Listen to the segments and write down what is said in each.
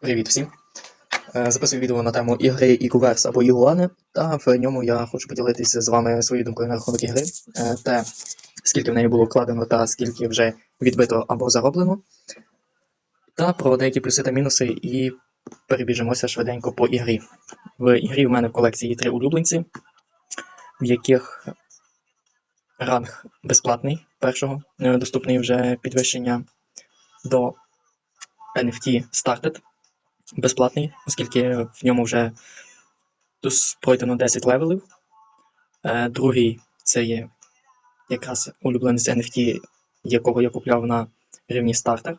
Привіт всім! Е, Записую відео на тему ігри Ікуверс або Ігуани, та в ньому я хочу поділитися з вами своєю думкою на рахунок ігри, е, те, скільки в неї було вкладено та скільки вже відбито або зароблено, та про деякі плюси та мінуси, і перебіжимося швиденько по ігрі. В ігрі в мене в колекції три улюбленці, в яких ранг безплатний першого, е, доступний вже підвищення до NFT Started безплатний, оскільки в ньому вже пройдено 10 левелів. Е, другий це є якраз улюбленець NFT, якого я купляв на рівні стартер.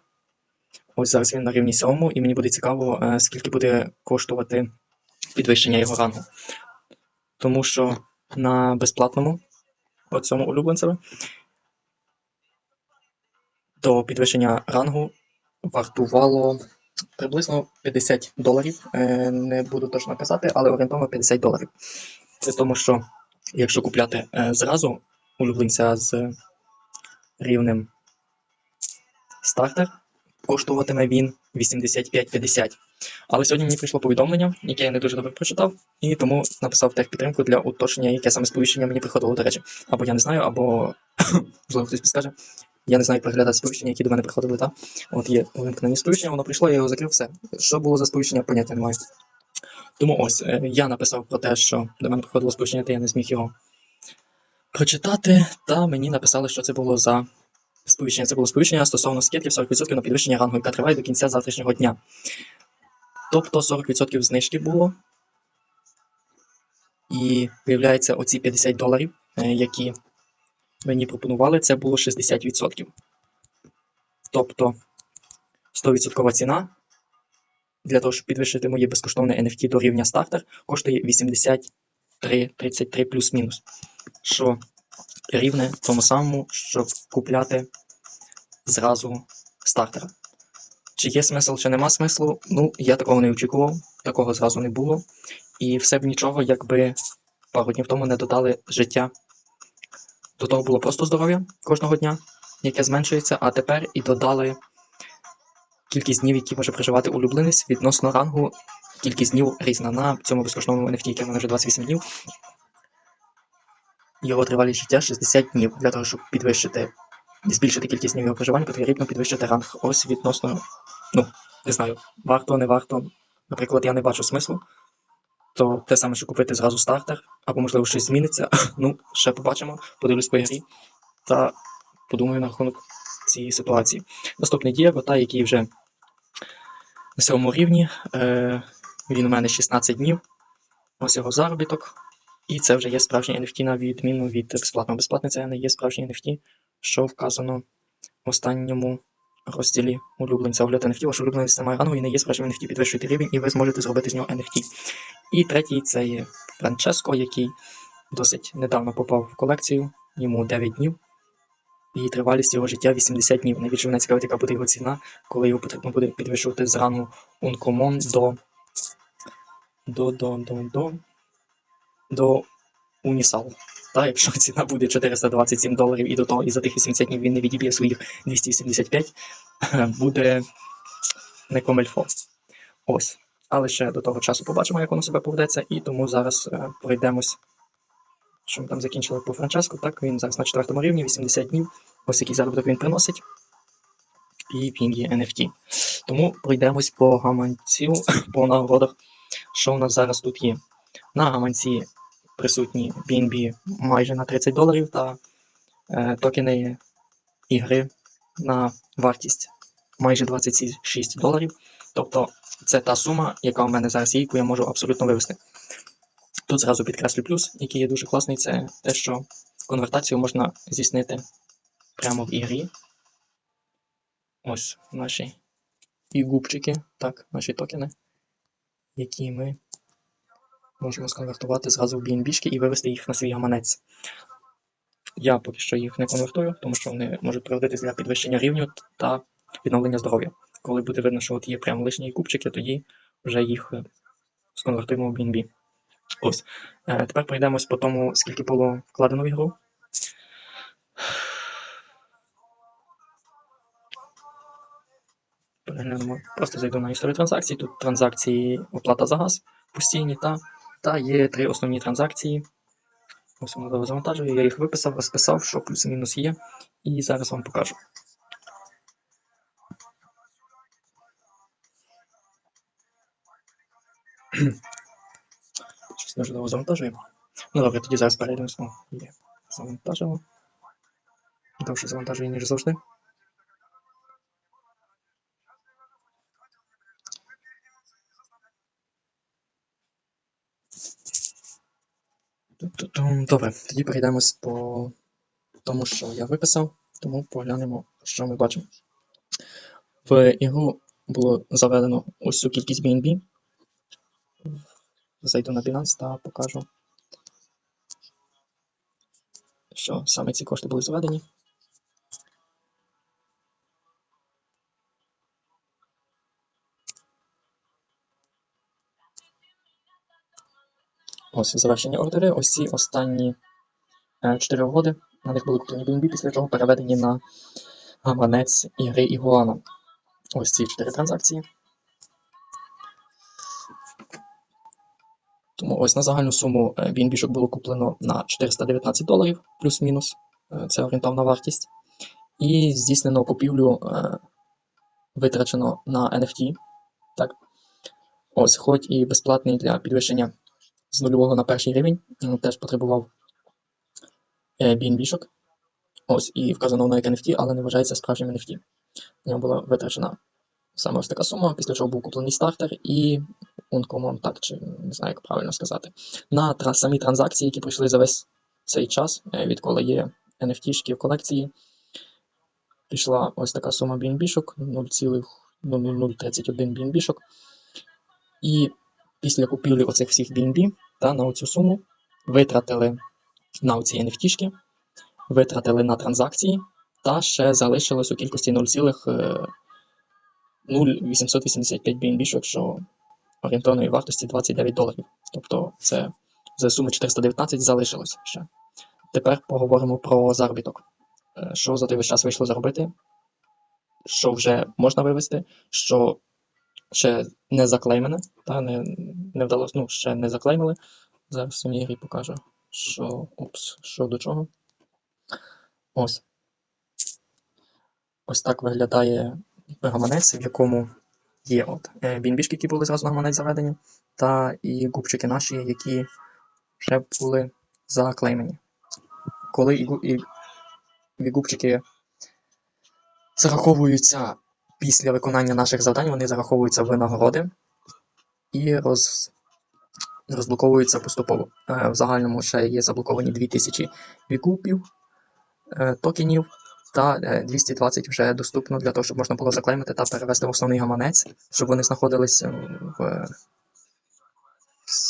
Ось зараз він на рівні 7, і мені буде цікаво, е, скільки буде коштувати підвищення його рангу. Тому що на безплатному оцьому улюбленцеві до підвищення рангу вартувало приблизно 50 доларів. Е, Не буду точно казати, але орієнтовно 50 доларів. Це тому, що якщо купляти е, зразу улюбленця з рівнем стартер, коштуватиме він 85-50. Але сьогодні мені прийшло повідомлення, яке я не дуже добре прочитав, і тому написав техпідтримку для уточнення, яке саме сповіщення мені приходило, до речі. Або я не знаю, або можливо хтось підскаже. Я не знаю переглядати сповіщення, які до мене приходили, так? От є вимкнені сповіщення, воно прийшло, я його закрив, все. Що було за сповіщення, поняття немає. Тому ось е, я написав про те, що до мене приходило сповіщення, та я не зміг його прочитати, та мені написали, що це було за сповіщення. Це було сповіщення стосовно скидки 40% на підвищення рангу, яка триває до кінця завтрашнього дня. Тобто 40% знижки було. І виявляється, оці 50 доларів, е, які мені пропонували, це було 60%. Тобто 100% ціна для того, щоб підвищити моє безкоштовне NFT до рівня стартер, коштує 83,33 плюс-мінус. Що рівне тому самому, щоб купляти зразу стартера. Чи є смисл, чи нема смислу? Ну, я такого не очікував, такого зразу не було. І все б нічого, якби пару днів тому не додали життя. До того було просто здоров'я кожного дня, яке зменшується, а тепер і додали кількість днів, які може проживати улюбленець відносно рангу. Кількість днів різна на цьому безкоштовному NFT, яке в мене вже 28 днів. Його тривалість життя 60 днів. Для того, щоб підвищити, збільшити кількість днів його проживання, потрібно підвищити ранг. Ось відносно, ну, не знаю, варто, не варто. Наприклад, я не бачу смислу. То те саме, що купити зразу стартер, або можливо щось зміниться. Ну, ще побачимо, подивлюсь по ігрі та подумаю на рахунок цієї ситуації. Наступний Дієго, та який вже на сьомому рівні. Е, він у мене 16 днів. Ось його заробіток. І це вже є справжній NFT, на відміну від безплатного. Безплатне це не є справжній NFT, що вказано в останньому розділі улюбленця. Огляд NFT, ваш улюбленець немає рангу і не є справжнім NFT, підвищуєте рівень, і ви зможете зробити з нього NFT. І третій це є Франческо, який досить недавно попав в колекцію, йому 9 днів. І тривалість його життя 80 днів. Найбільше мене цікавить, яка буде його ціна, коли його потрібно буде підвищувати з рангу Uncommon до до, до, до, до, до Unisal. Та, якщо ціна буде 427 доларів і до того, і за тих 80 днів він не відіб'є своїх 275, буде не комельфо. Ось. Але ще до того часу побачимо, як воно себе поведеться, і тому зараз е, пройдемось. Що ми там закінчили по Франческу, так він зараз на четвертому рівні, 80 днів. Ось який заробіток він приносить. І він є NFT. Тому пройдемось по гаманцю, по нагородах, що у нас зараз тут є. На гаманці присутні BNB майже на 30 доларів та е, токени ігри на вартість майже 26 доларів. Тобто це та сума, яка у мене зараз є, яку я можу абсолютно вивести. Тут зразу підкреслю плюс, який є дуже класний, це те, що конвертацію можна здійснити прямо в ігрі. Ось наші і губчики, так, наші токени, які ми можемо сконвертувати зразу в BNB і вивести їх на свій гаманець. Я поки що їх не конвертую, тому що вони можуть пригодитися для підвищення рівню та відновлення здоров'я. Коли буде видно, що от є прямо лишні кубчики, тоді вже їх е, сконвертуємо в BNB. Ось. Е, тепер пройдемось по тому, скільки було вкладено в ігру. Переглянемо. Просто зайду на історію транзакцій. Тут транзакції оплата за газ постійні та, та є три основні транзакції. Ось воно завантажую, я їх виписав, розписав, що плюс-мінус є. І зараз вам покажу. Щось дуже довго завантажує. Ну добре, тоді зараз перейдемо. О, є. Завантажило. Довше завантажує, ніж завжди. Добре, тоді перейдемось по тому, що я виписав, тому поглянемо, що ми бачимо. В ігру було заведено ось цю кількість BNB. Зайду на Binance та покажу, що саме ці кошти були заведені. Ось завершені ордери. Ось ці останні 4 угоди. На них були куплені BNB, після чого переведені на гаманець ігри Ігуана. Ось ці 4 транзакції. Тому ось на загальну суму е, BNB було куплено на 419 доларів плюс-мінус. Е, Це орієнтовна вартість. І здійснено купівлю е, витрачено на NFT. Так. Ось, хоч і безплатний для підвищення з нульового на перший рівень, він теж потребував е, BNB-шок. Ось, і вказано на як NFT, але не вважається справжнім NFT. В нього була витрачена саме ось така сума, після чого був куплений стартер і так, чи не знаю, як правильно сказати. На тра- самі транзакції, які пройшли за весь цей час, е, відколи є NFT-шки в колекції, пішла ось така сума BNB-шок, 0,0031 BNB-шок. І після купівлі оцих всіх BNB та на оцю суму витратили на оці NFT-шки, витратили на транзакції, та ще залишилось у кількості 0,0885 BNB, що орієнтовної вартості 29 доларів. Тобто це з суми 419 залишилось ще. Тепер поговоримо про заробіток. Е, Що за той весь час вийшло заробити, що вже можна вивести, що ще не заклеймене, та не, не вдалося, ну, ще не заклеймили. Зараз в самій грі покажу, що, упс, що до чого. Ось. Ось так виглядає гаманець, в якому є от е, бінбішки, які були зразу на гаманець заведені, та і губчики наші, які вже були заклеймені. Коли і, і, і губчики зараховуються після виконання наших завдань, вони зараховуються в нагороди і роз, розблоковуються поступово. Е, В загальному ще є заблоковані 2000 вікупів, е, токенів, та е, 220 вже доступно для того, щоб можна було заклеймити та перевести в основний гаманець, щоб вони знаходились е, в,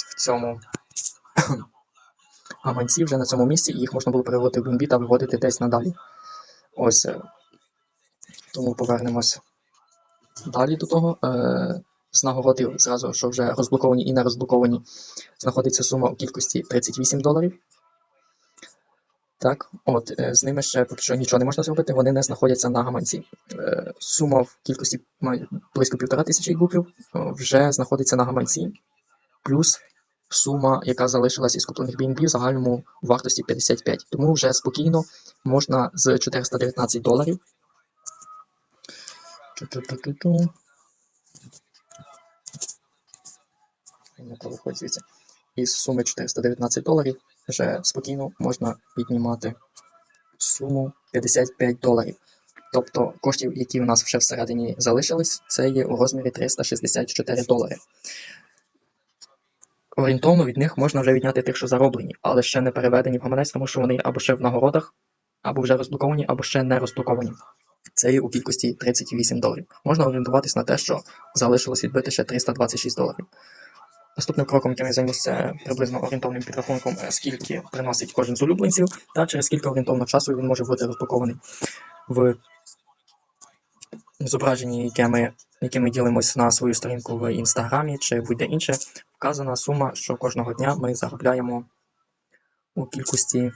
в цьому гаманці вже на цьому місці, і їх можна було переводити в BNB та виводити десь надалі. Ось. е, Тому повернемось далі до того. Е, З нагородів зразу, що вже розблоковані і не розблоковані, знаходиться сума у кількості 38 доларів. Так, от е, з ними ще поки що нічого не можна зробити, вони не знаходяться на гаманці. Е, Сума в кількості близько півтора тисячі гупів е, вже знаходиться на гаманці, плюс сума, яка залишилась із куплених BNB в загальному вартості 55. Тому вже спокійно можна з 419 доларів. Звідси. Із суми 419 доларів вже спокійно можна піднімати суму 55 доларів. Тобто коштів, які у нас вже всередині залишились, це є у розмірі 364 долари. Орієнтовно від них можна вже відняти тих, що зароблені, але ще не переведені в гаманець, тому що вони або ще в нагородах, або вже розблоковані, або ще не розблоковані. Це є у кількості 38 доларів. Можна орієнтуватись на те, що залишилось відбити ще 326 доларів. Наступним кроком, я займуся, приблизно орієнтовним підрахунком, е, скільки приносить кожен з улюбленців, та через скільки орієнтовно часу він може бути розпакований в зображенні, яке ми, яке ми ділимось на свою сторінку в інстаграмі чи будь-де інше, вказана сума, що кожного дня ми заробляємо у кількості,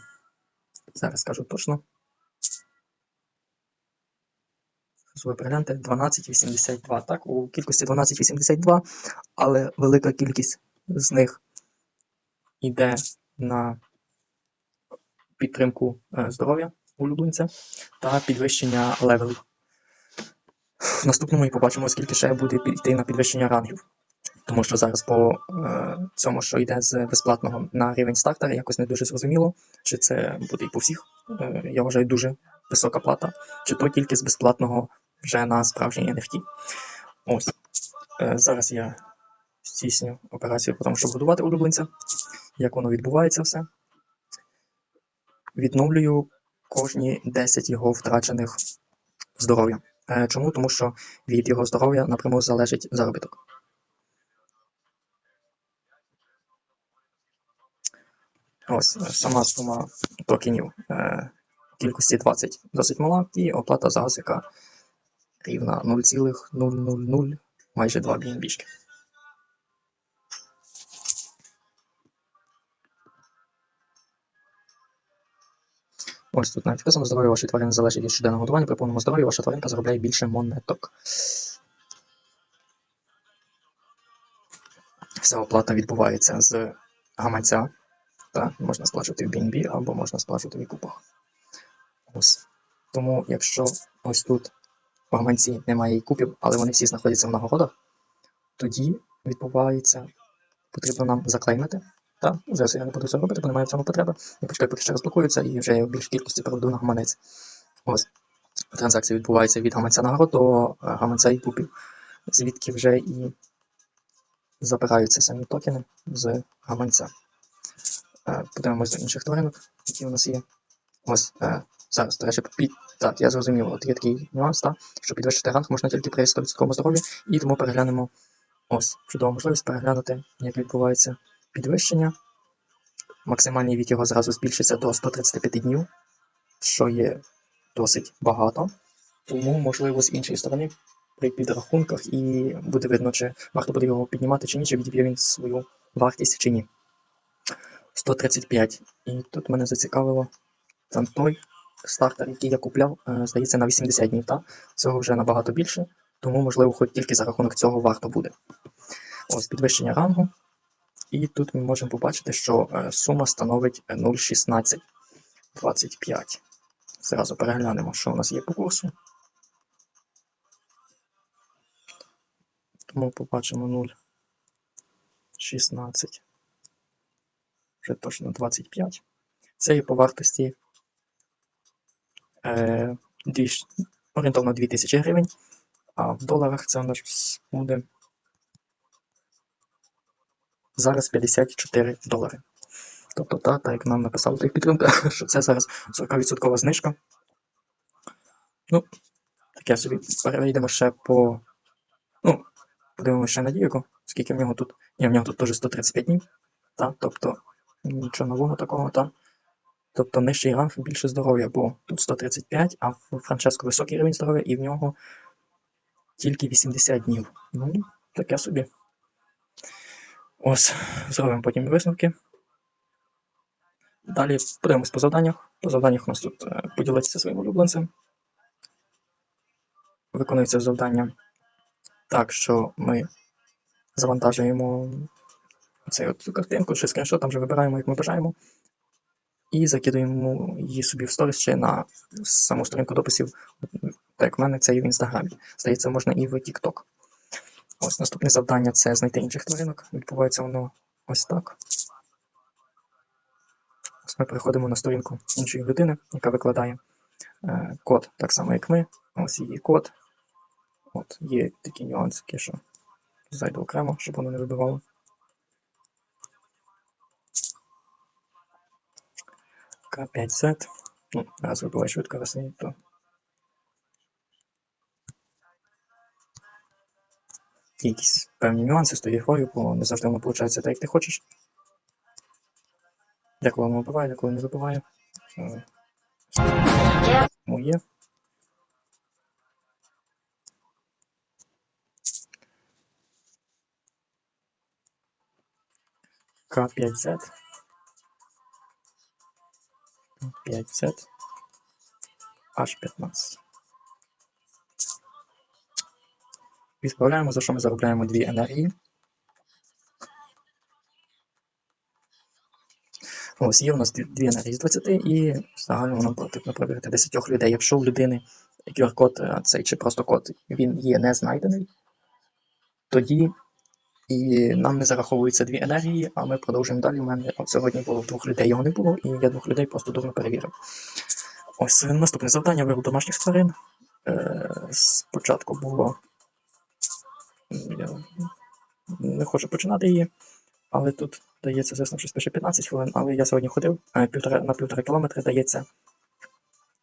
зараз скажу точно. Собою перегляньте 12,82. Так, у кількості 12,82, але велика кількість з них йде на підтримку е, здоров'я улюбленця та підвищення левелів. В наступному і побачимо, скільки ще буде йти на підвищення рангів. Тому що зараз по е, цьому, що йде з безплатного на рівень стартера, якось не дуже зрозуміло, чи це буде і по всіх. Е, я вважаю, дуже висока плата, чи то тільки з безплатного вже на справжній NFT. Ось. Е, зараз я здійсню операцію тому, щоб годувати улюбленця, як воно відбувається все. Відновлюю кожні 10 його втрачених здоров'я. Е, Чому? Тому що від його здоров'я напряму залежить заробіток. Ось е, сама сума токенів кількості 20 досить мала, і оплата за газ, яка рівна 0,000 майже 2 BNB. Ось тут навіть вказано, здоров'я вашої тварини залежить від щоденного годування. При повному здоров'ї ваша тваринка заробляє більше монеток. Вся оплата відбувається з гаманця. Та можна сплачувати в BNB або можна сплачувати в вікупах. Ось. Тому, якщо ось тут в гаманці немає купів, але вони всі знаходяться в нагородах, тоді відбувається, потрібно нам заклеймити. Та, зараз я не буду це робити, бо немає в цьому потреби. Я почекаю, поки ще розблокуються, і вже я в більш кількості переведу на гаманець. Ось. Транзакція відбувається від гаманця нагород до е, гаманця і купів, звідки вже і забираються самі токени з гаманця. Е, Подивимось до інших тваринок, які у нас є. Ось е, зараз, до речі, під... так, я зрозумів, от є такий нюанс, так, що підвищити ранг можна тільки при 100% здоров'ї, і тому переглянемо ось чудова можливість переглянути, як відбувається підвищення. Максимальний вік його зразу збільшиться до 135 днів, що є досить багато. Тому, можливо, з іншої сторони, при підрахунках і буде видно, чи варто буде його піднімати чи ні, чи відіб'є він свою вартість чи ні. 135. І тут мене зацікавило там той стартер, який я купляв, е, здається, на 80 днів. Так? Цього вже набагато більше, тому, можливо, хоч тільки за рахунок цього варто буде. Ось підвищення рангу. І тут ми можемо побачити, що е, сума становить 0,1625. Зразу переглянемо, що у нас є по курсу. Тому побачимо 0,16. Вже точно 25. Це є по вартості е, орієнтовно 2000 гривень, а в доларах це у нас буде зараз 54 долари. Тобто, та, так як нам написали тих підтримка, що це зараз 40% знижка. Ну, таке собі перейдемо ще по. Ну, подивимося ще на Дієго, скільки в нього тут. Ні, в нього тут теж 135 днів. Та, тобто, нічого нового такого, та. Тобто нижчий ранг більше здоров'я, бо тут 135, а в Франческо високий рівень здоров'я, і в нього тільки 80 днів. Ну, таке собі. Ось, зробимо потім висновки. Далі подивимось по завданнях. По завданнях у нас тут е, поділитися своїм улюбленцем. Виконується завдання так, що ми завантажуємо от картинку чи скріншот, там вже вибираємо, як ми бажаємо. І закидуємо її собі в сторіс ще на саму сторінку дописів, так як в мене це і в інстаграмі. Здається, можна і в TikTok. Ось наступне завдання це знайти інших тваринок. Відбувається воно ось так. Ось ми переходимо на сторінку іншої людини, яка викладає е, код, так само, як ми. Ось її код. От, Є такі нюанси, що зайду окремо, щоб воно не вибивало. К5Z. Ну, раз вибиває швидко, раз ні, то якісь певні нюанси з тою грою, бо не завжди воно виходить так, як ти хочеш. Деколи воно вибиває, деколи не вибиває. Моє. К5Z. 5Z. H15. Відправляємо, за що ми заробляємо 2 енергії. Ось є у нас 2 енергії з 20 і загально нам потрібно перевірити 10 людей. Якщо у людини QR-код е, цей чи просто код він є не знайдений, тоді і нам не зараховуються дві енергії, а ми продовжуємо далі. У мене от сьогодні було двох людей, його не було, і я двох людей просто дурно перевірив. Ось е, наступне завдання вивел домашніх тварин. Е, спочатку було. Я не хочу починати її, але тут дається, звісно, щось пише 15 хвилин, але я сьогодні ходив е, на півтора кілометра дається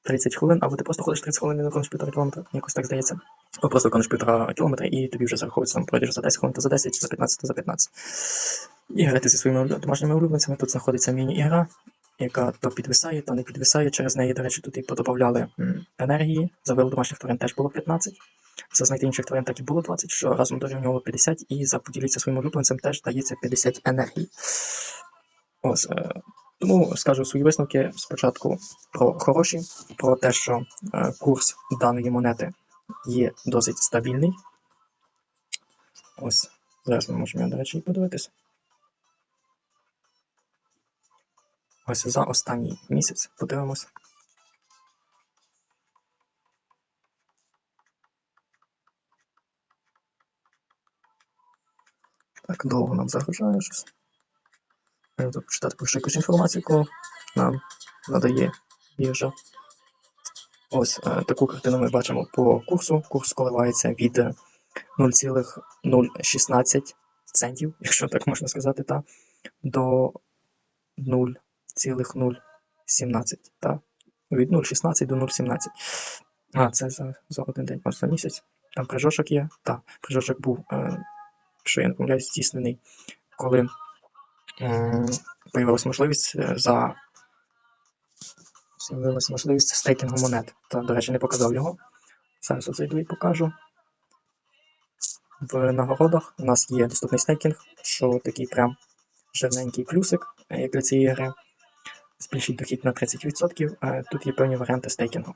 30 хвилин, або ти просто ходиш 30 хвилин і виконуєш півтора кілометра, якось так здається. Або просто виконуєш півтора кілометра і тобі вже зараховується, там пройдеш за 10 хвилин, то за 10, за 15, то за 15. І грати зі своїми домашніми улюбленцями. Тут знаходиться міні-ігра, яка то підвисає, то не підвисає. Через неї, до речі, тут і подобавляли енергії. За вил домашніх тварин теж було 15. За знайти інших тварин так і було 20, що разом дорівнювало 50, і за поділитися своїм улюбленцем теж дається 50 енергій. Ось, е, тому скажу свої висновки спочатку про хороші, про те, що е, курс даної монети є досить стабільний. Ось, зараз ми можемо, до речі, подивитися. Ось за останній місяць подивимось. Так, довго нам загружає щось. Я тут почитати про якусь інформацію, яку нам надає біржа. Ось е, таку картину ми бачимо по курсу. Курс коливається від е, 0,016 центів, якщо так можна сказати, та, до 0,017. Та, від 0,16 до 0,17. А, це за, за один день, за місяць. Там прижошок є. Так, прижошок був, е, що я не помиляюсь, здійснений, коли появилась можливість е, за з'явилася можливість стейкінгу монет. Та, до речі, не показав його. Зараз зайду і покажу. В нагородах у нас є доступний стейкінг, що такий прям жирненький плюсик, е, як для цієї гри. Збільшить дохід на 30%. Е, Тут є певні варіанти стейкінгу.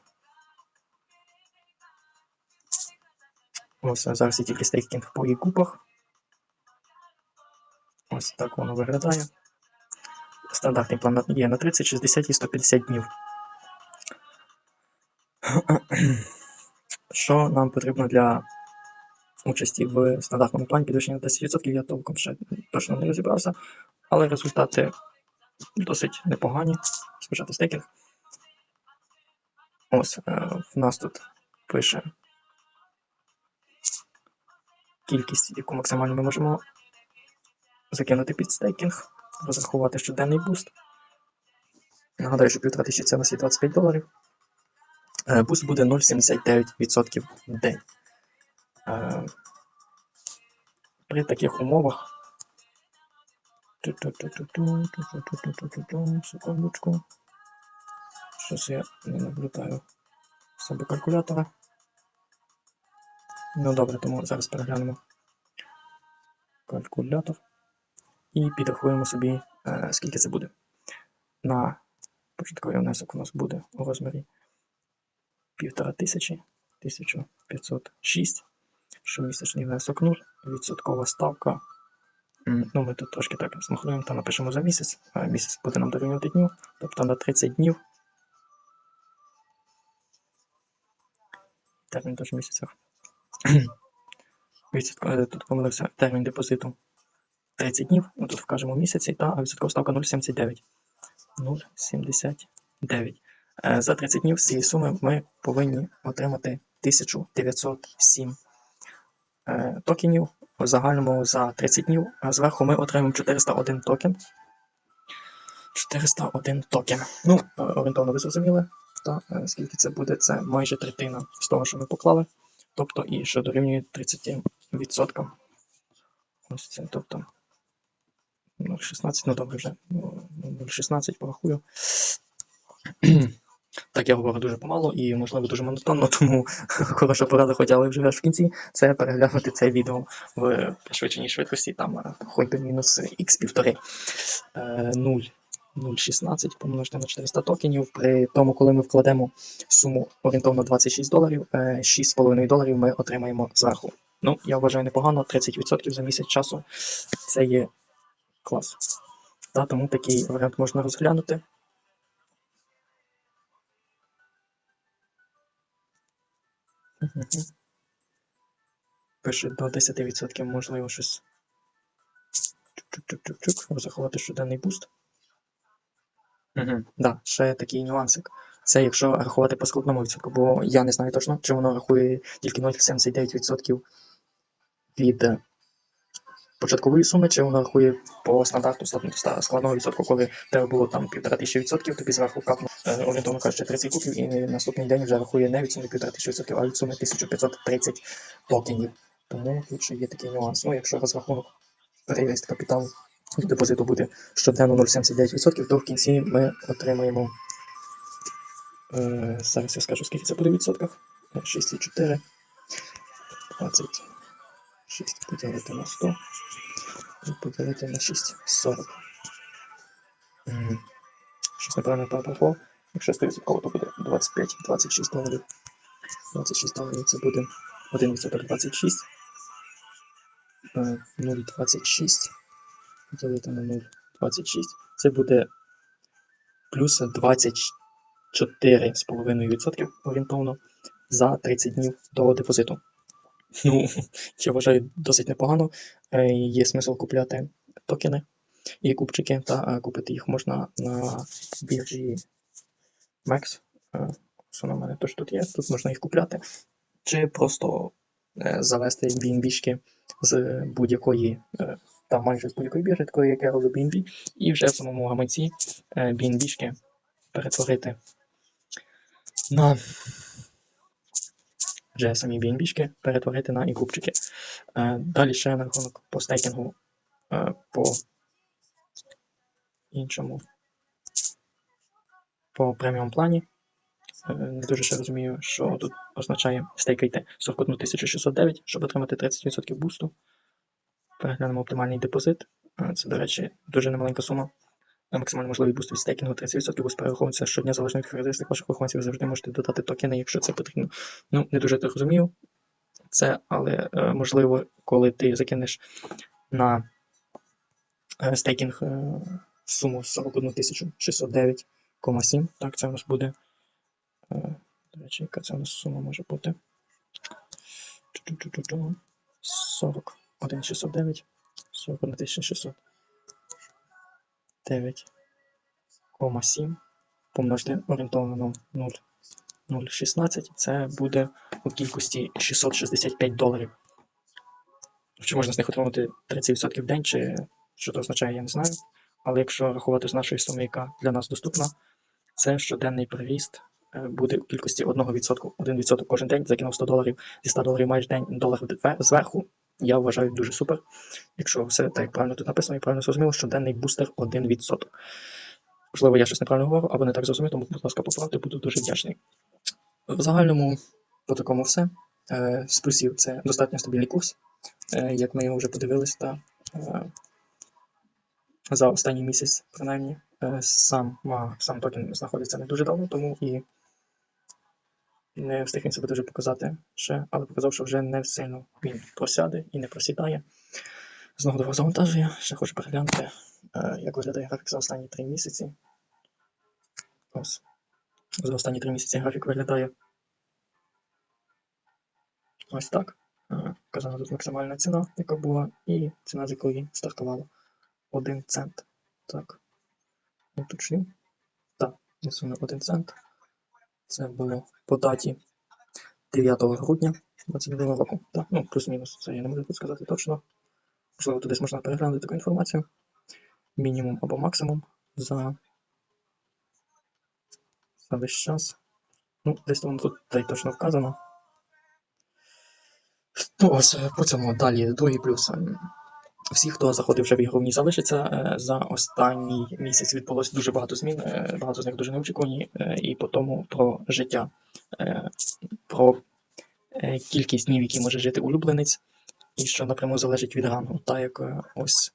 Ось е, зараз є тільки стейкінг по e-купах. Ось так воно виглядає. Стандартний план є на 30, 60 і 150 днів. Що нам потрібно для участі в стандартному плані підвищення на 10%, я толком ще точно не розібрався, але результати досить непогані. Спочатку стейкінг. Ось е, в нас тут пише кількість, яку максимально ми можемо закинути під стейкінг, розрахувати щоденний буст. Нагадаю, що півтора тисячі це у нас є 25 доларів. Е, Буст буде 0,79% в день. Е, При таких умовах. Секундочку. Щось я не наблюдаю себе калькулятора. Ну добре, тому зараз переглянемо калькулятор і підрахуємо собі, е, скільки це буде. На початковий внесок у нас буде у розмірі півтора тисячі, 1506, щомісячний внесок 0, відсоткова ставка. Ну, ми тут трошки так змахнуємо та напишемо за місяць. Місяць буде нам дорівнювати днів, тобто на 30 днів. Термін теж в місяцях. Е, Тут помилився термін депозиту 30 днів. Ну, тут вкажемо місяці, та відсоткова ставка 0,79. 0,79. Е, За 30 днів з цієї суми ми повинні отримати 1907 е, токенів. В загальному за 30 днів. Зверху ми отримаємо 401 токен. 401 токен. Ну, е, орієнтовно ви зрозуміли. Та, скільки це буде? Це майже третина з того, що ми поклали. Тобто і що дорівнює 30%. Ось це, тобто 0,16, ну добре вже. ну, 0,16 порахую. Так, я говорю дуже помало і, можливо, дуже монотонно, тому хороша порада, хоча але вже в кінці, це переглянути це відео в пришвидшеній швидкості, там е, хоч би мінус x півтори. Е, 0. 0,16 помножити на 400 токенів. При тому, коли ми вкладемо суму орієнтовно 26 доларів, е, 6,5 доларів ми отримаємо зверху. Ну, я вважаю непогано, 30% за місяць часу. Це є клас. Та, тому такий варіант можна розглянути. Пише до 10% можливо щось. Чук-чук-чук-чук. Заховати щоденний буст. Угу. Да, ще такий нюансик. Це якщо рахувати по складному відсотку, бо я не знаю точно, чи воно рахує тільки 0,79% від е, початкової суми, чи воно рахує по стандарту складного відсотку, коли тебе було там півтора тисячі відсотків, тобі зверху капнув е, орієнтовно кажучи 30 купів, і наступний день вже рахує не від суми півтора тисячі відсотків, а від суми 1530 токенів. Тому тут ще є такий нюанс. Ну, якщо розрахунок перевести капітал від депозиту буде щоденно 0,79%, то в кінці ми отримаємо. Е, зараз я скажу, скільки це буде в відсотках. Е, 6,4. 26 поділити на 100. І поділити на 6. 40. Щось неправильно порахував. Якщо 100%, то буде 25-26 доларів. 26 доларів це буде 1 відсоток 26. Е, 0,26 поділити на 0,26. Це буде плюс 24,5% орієнтовно за 30 днів до депозиту. Ну, я вважаю досить непогано. Е, Є смисл купляти токени і купчики, та е, купити їх можна на біржі Max. Е, Що на мене теж тут є, тут можна їх купляти. Чи просто завести BNB-шки з будь-якої, е, та майже з будь-якої біржі, такої як Aero BNB, і вже в самому гаманці BNB-шки перетворити на вже самі BNB-шки перетворити на ікупчики. Е, Далі ще на рахунок по стейкінгу е, по іншому по преміум плані. Е, Не дуже ще розумію, що тут означає стейкайте 41 609, щоб отримати 30% бусту. Переглянемо оптимальний депозит. Це, до речі, дуже немаленька сума. Максимально можливий буст від стейкінгу 30% буст перераховується щодня залежно від характеристик ваших вихованців. Ви завжди можете додати токени, якщо це потрібно. Ну, не дуже так розумію це, але е, можливо, коли ти закинеш на е, стейкінг е, суму 41 609,7, так, це у нас буде. До речі, яка це у нас сума може бути? Чу-чу-чу-чу-чу. 41 609, 41 609,7 помножити орієнтовно на 0. 0,16, це буде у кількості 665 доларів. Чи можна з них отримати 30% в день, чи що це означає, я не знаю. Але якщо рахувати з нашої суми, яка для нас доступна, це щоденний приріст е, буде у кількості 1%. 1% кожен день закинув 100 доларів, зі 100 доларів маєш день долар зверху. Я вважаю дуже супер. Якщо все так правильно тут написано і правильно зрозуміло, щоденний бустер 1%. Можливо, я щось неправильно говорю, або не так зрозумів, тому, будь ласка, поправте, буду дуже вдячний. В загальному по такому все. Е, З плюсів це достатньо стабільний курс, е, як ми його вже подивились, та е, за останній місяць, принаймні, сам, сам токен знаходиться не дуже давно, тому і не встиг себе дуже показати ще, але показав, що вже не сильно він просяде і не просідає. Знову довго завантажує, ще хочу переглянути, е, як виглядає графік за останні три місяці. Ось. За останні три місяці графік виглядає ось так. Е, Вказана тут максимальна ціна, яка була, і ціна, з якої стартувала 1 цент. Так. Уточню. Так, несуне 1 цент. Це було по даті 9 грудня 2022 року. Так, ну, плюс-мінус, це я не можу сказати точно. Можливо, тут десь можна переглянути таку інформацію. Мінімум або максимум за, за весь час. Ну, десь воно тут та й точно вказано. Ну, ось по цьому далі другий плюс. Всі, хто заходив вже в ній залишиться, е, за останній місяць відбулось дуже багато змін, е, багато з них дуже неочікувані, е, і по тому про життя, про кількість днів, які може жити улюбленець, і що напряму залежить від рангу. Так як ось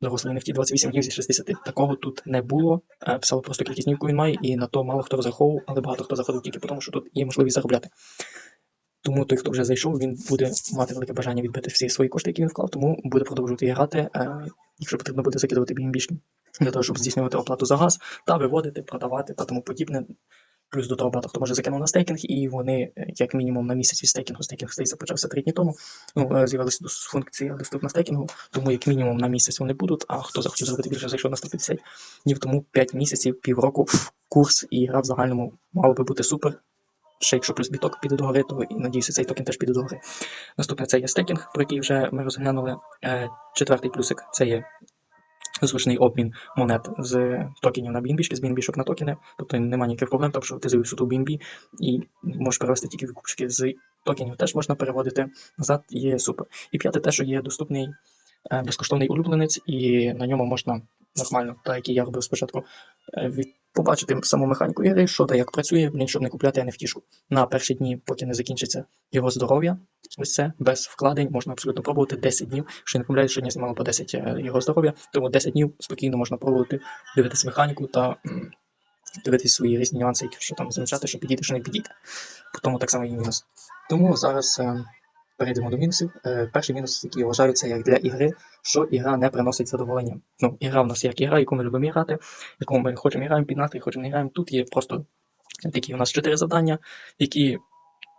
дорослий NFT 28 днів зі 60. Такого тут не було. Писали просто кількість днів, яку він має, і на то мало хто розраховував, але багато хто заходив тільки тому, що тут є можливість заробляти. Тому той, хто вже зайшов, він буде мати велике бажання відбити всі свої кошти, які він вклав, тому буде продовжувати грати, е, якщо потрібно буде закидувати BNB-шки для того, щоб здійснювати оплату за газ та виводити, продавати та тому подібне. Плюс до того багато хто може закинув на стейкінг, і вони, е, як мінімум, на місяць від стейкінгу, стейкінг здається, почався три дні тому. Ну, е, з'явилася дос- функція доступна стейкінгу, тому як мінімум на місяць вони будуть. А хто захоче зробити більше, зайшов на 150 днів, тому 5 місяців, півроку курс і гра в загальному мало би бути супер. Ще якщо плюс біток піде до гори, то і надіюся, цей токен теж піде до гори. Наступне це є стейкінг, про який вже ми розглянули. Е, Четвертий плюсик це є зручний обмін монет з токенів на BNB, з BNB на токени. Тобто немає ніяких проблем, тому що ти завів суто BNB і можеш перевести тільки викупчики з токенів. Теж можна переводити назад, є супер. І п'яте те, що є доступний е, безкоштовний улюбленець, і на ньому можна нормально, так як і я робив спочатку, е, від... побачити саму механіку ігри, що та як працює, блін, щоб не купляти NFT-шку. На перші дні, поки не закінчиться його здоров'я, ось це без вкладень можна абсолютно пробувати 10 днів. Що не помиляюсь, щодня знімало по 10 е, його здоров'я, тому 10 днів спокійно можна пробувати дивитися механіку та м, дивитись свої різні нюанси, що там замічати, що підійде, що не підійде. По тому так само і мінус. Тому зараз е, перейдемо до мінусів. Е, перший мінус, який я як для ігри, що ігра не приносить задоволення. Ну, ігра в нас як ігра, яку ми любимо грати, яку ми хочемо граємо під настрій, хочемо не граємо. Тут є просто такі у нас чотири завдання, які,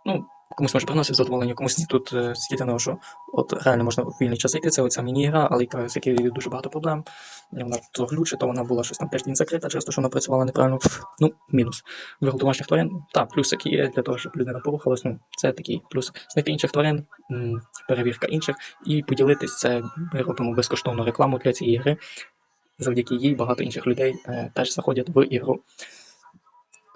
ну, комусь може приносити задоволення, комусь. Тут е, єдиного, що от реально можна в вільний час йти, це оця міні-ігра, але яка з якою дуже багато проблем. Вона то глючить, то вона була щось там 5 днів закрита, часто що вона працювала неправильно. Ну, мінус. Вигул домашніх тварин, так, плюсик є для того, щоб людина порухалась. Ну, це такий плюс. Знайти інших тварин, перевірка інших, і поділитись це. Ми робимо безкоштовну рекламу для цієї гри. Завдяки їй багато інших людей е, теж заходять в ігру.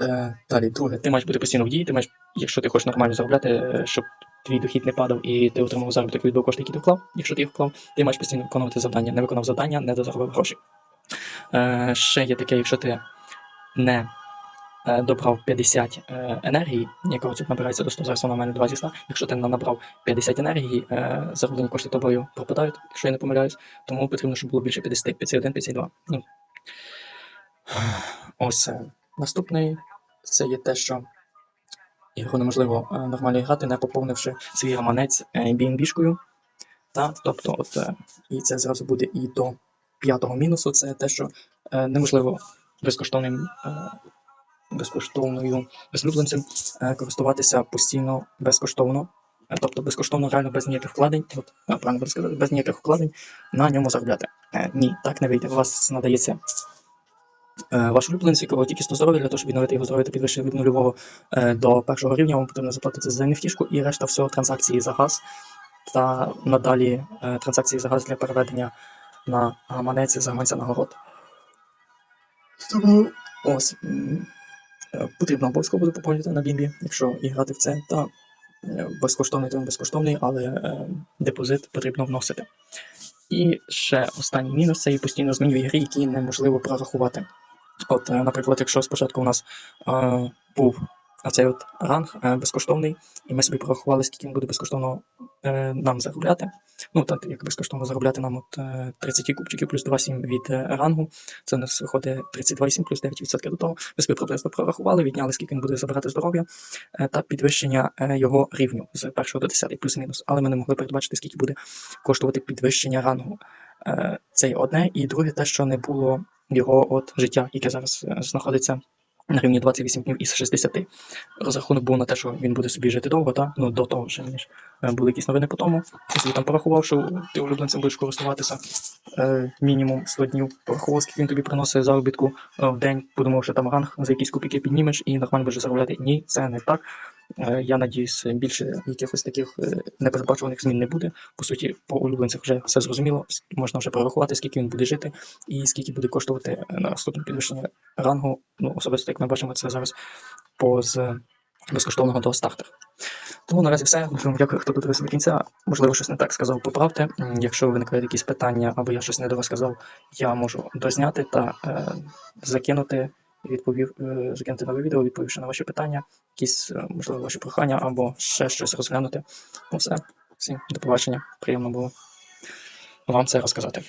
Е, далі, друге, ти маєш бути постійно в дії, ти маєш, якщо ти хочеш нормально заробляти, е, щоб твій дохід не падав і ти отримав заробіток від кошти, які ти вклав, якщо ти їх вклав, ти маєш постійно виконувати завдання. Не виконав завдання, не дозаробив гроші. Е, ще є таке, якщо ти не добрав 50 е, енергії, яка тут набирається до 100, зараз вона в мене 2 зі 100, якщо ти не набрав 50 енергії, зароблені кошти тобою пропадають, якщо я не помиляюсь, тому потрібно, щоб було більше 50, 51, 52. Ну. Ось наступний це є те, що ігру неможливо е, нормально грати, не поповнивши свій гаманець е, BNB-шкою. Тобто, от, е, і це зразу буде і до п'ятого мінусу, це те, що неможливо безкоштовним, безкоштовною безлюбленцем користуватися постійно безкоштовно. Тобто безкоштовно, реально без ніяких вкладень, от, правильно сказати, без ніяких вкладень на ньому заробляти. Ні, так не вийде. У вас надається ваш улюбленець, якого тільки 100 здоров'я, для того, щоб відновити його здоров'я та підвищити від нульового е, до першого рівня, вам потрібно заплатити за NFT і решта всього транзакції за газ та надалі е, транзакції за газ для переведення на гаманець за гаманця нагород. Тому ось е, потрібно обов'язково буде поповнювати на BNB, якщо і грати в це, та е, безкоштовний, тому безкоштовний, але е, депозит потрібно вносити. І ще останній мінус це і постійно змінює гри, які неможливо прорахувати. От, е, наприклад, якщо спочатку у нас е, був оцей от ранг е, безкоштовний, і ми собі порахували, скільки він буде безкоштовно е, нам заробляти. Ну, так як безкоштовно заробляти нам от е, 30 кубчиків плюс 2,7 від е, рангу. Це у нас виходить 32,7 плюс 9% до того. Ми собі приблизно прорахували, відняли, скільки він буде забирати здоров'я е, та підвищення е, його рівню з 1 до 10 плюс-мінус. Але ми не могли передбачити, скільки буде коштувати підвищення рангу. Е, Це одне. І друге, те, що не було його от життя, яке зараз е, знаходиться на рівні 28 днів із 60. Розрахунок був на те, що він буде собі жити довго, та? ну до того ще ніж е, були якісь новини по тому. Собі там порахував, що ти улюбленцем будеш користуватися е, мінімум 100 днів. Порахував, скільки він тобі приносить заробітку е, в день. Подумав, що там ранг за якісь копійки піднімеш і нормально будеш заробляти. Ні, це не так. Е, Я надіюсь, більше якихось таких е, непередбачуваних змін не буде. По суті, по улюбленцях вже все зрозуміло. Можна вже порахувати, скільки він буде жити і скільки буде коштувати е, наступне підвищення рангу. Ну, особисто, як ми бачимо, це зараз по безкоштовного до стартер. Тому наразі все. Дуже дякую, хто додивився до кінця. Можливо, щось не так сказав, поправте. Якщо виникають якісь питання або я щось не дорозказав, я можу дозняти та е, закинути. Відповів е, закинути нове відео, відповівши на ваші питання, якісь, е, можливо, ваші прохання або ще щось розглянути. Ну все, всім до побачення. Приємно було вам це розказати.